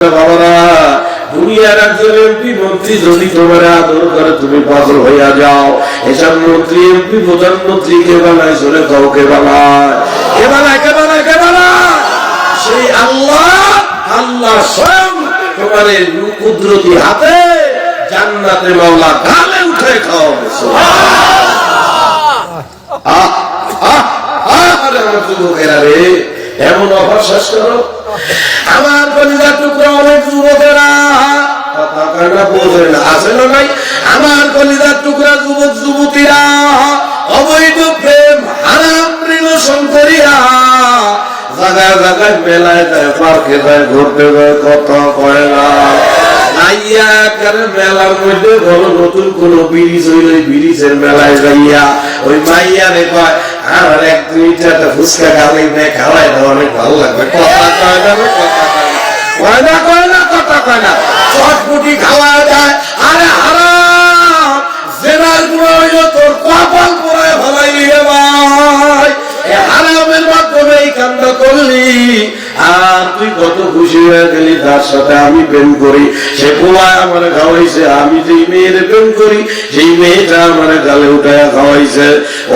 বাবারা দুনিয়ার একজন এমপি মন্ত্রী যদি তোমার আদর করে তুমি পাগল হইয়া যাও। এসব মন্ত্রী এমপি প্রধানমন্ত্রী কে বানায় চলে কাউ কে বানায়? কে বানায় কে বানায় কে বানায়? সেই আল্লাহ আল্লাহ স্বয়ং তোমার এই কুদরতি হাতে জান্নাতে মাওলা গালে উঠে খাওয়াবে। আহ, আহ, আহ, আরে আমার যুবকেরা রে। এমন অভাব শেষ করো। আমার কলিজা টুকরা অনেক যুবকেরা। আছে না নাই? আমার কলিজার টুকরা যুবক যুবতীরা অবৈধ প্রেম হারাম রিলেশন করিয়া জায়গায় জায়গায় মেলায় যায় পার্কে যায় ঘুরতে যায় কথা কয় না। আইয়া একেবারে মেলার মধ্যে বড় নতুন কোন ব্রিজ হইলে ব্রিজের মেলায় যাইয়া ওই মাইয়া রে কয় এক দুই চারটা ফুচকা খাওয়াই মেয়ে খাওয়াই না, অনেক ভালো লাগবে। কথা কয় না, কথা কয় না। কথা কয় না। চটপুটি খাওয়া কত খুশি হয়ে গেলি তার সাথে আমি প্রেম করি। সে পোলায় আমার খাওয়াইছে, আমি যেই মেয়ের প্রেম করি সেই মেয়েটা আমার গালে উঠায় খাওয়াইছে।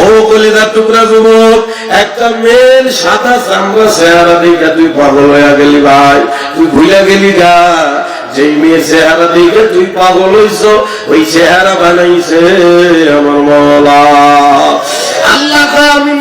ও কলিদার টুকরা যুবক, একটা মেয়ের সাদা চামড়া চেহারা দেখে তুই পাগল হয়ে গেলি ভাই। তুই ভুলে গেলি গা। যেই মেয়ের চেহারা দেখে তুই পাগল হইছ, ওই চেহারা বানাইছে আমার মলা আল্লাহ আমি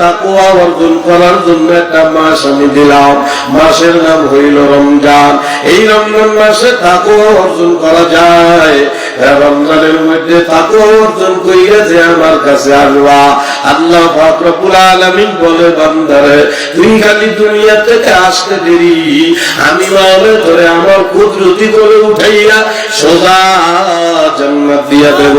তাকুয়া অর্জন করার জন্য একটা মাস আমি দিলাম। মাসের নাম হইল রমজান। এই রমজান মাসে তাকুয়া অর্জন করা যায়। রমজানের মধ্যে তাকুয়া অর্জন কইরা যে আমার কাছে আসবা। আল্লাহ পাক রব্বুল আলামিন বলে, বান্দারে, তুই খালি দুনিয়া থেকে আসতে দেরি। আমি মাওলে ধরে আমার কুদরতি করে উঠাইয়া সোজা জান্নাত দিয়া দেব।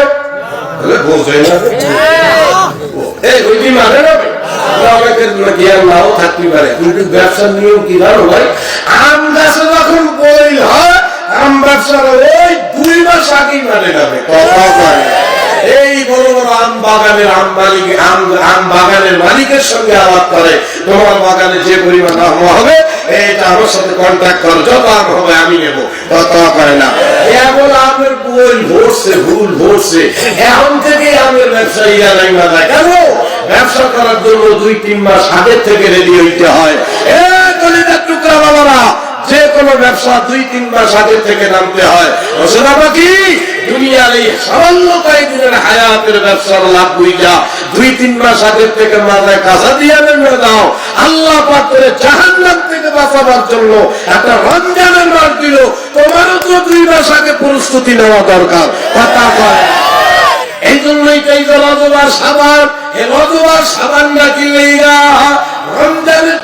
বলে, বোঝে না। এই ওই দিন মাঠে অনেকের জ্ঞান নাও থাকতে পারে। কিন্তু ব্যবসার নিয়ম কি জানো ভাই? আম গাছে আম মানে মালিক আম আম বাগানের মালিকের সঙ্গে আলাপ করে। তোমার বাগানে যে পরিমাণ আম হবে এইটা আমার সাথে কন্ট্যাক্ট করো। যত আম হবে আমি নেব। তত করে না। এমন আমের বই ভরছে ভুল ভরছে এখন থেকে আমের ব্যবসায়ীরা নাই না কেন? ব্যবসা করার জন্য দুই, তিন মাস আগের থেকে রেডি হইতে হয়। এ টুকরা বাবারা, যে কোনো ব্যবসা দুই, তিন মাস আগে থেকে নামতে হয়। দুনিয়ার এই সামান্য কয়েকদিনের হায়াতের ব্যবসার লাভ বুঝা। দুই, তিন মাস আগে থেকে মাথায় কাঁচা দিয়ে নেমে দাও। আল্লাহ পাক করে থেকে বাঁচাবার জন্য একটা রমজানের মাস দিল। তোমারও তো দুই মাস আগে প্রস্তুতি নেওয়া দরকার। কথা কয়। এই জন্যই তাই জল অজবার সাবান এ অজবার সাবান নাকি রমজানের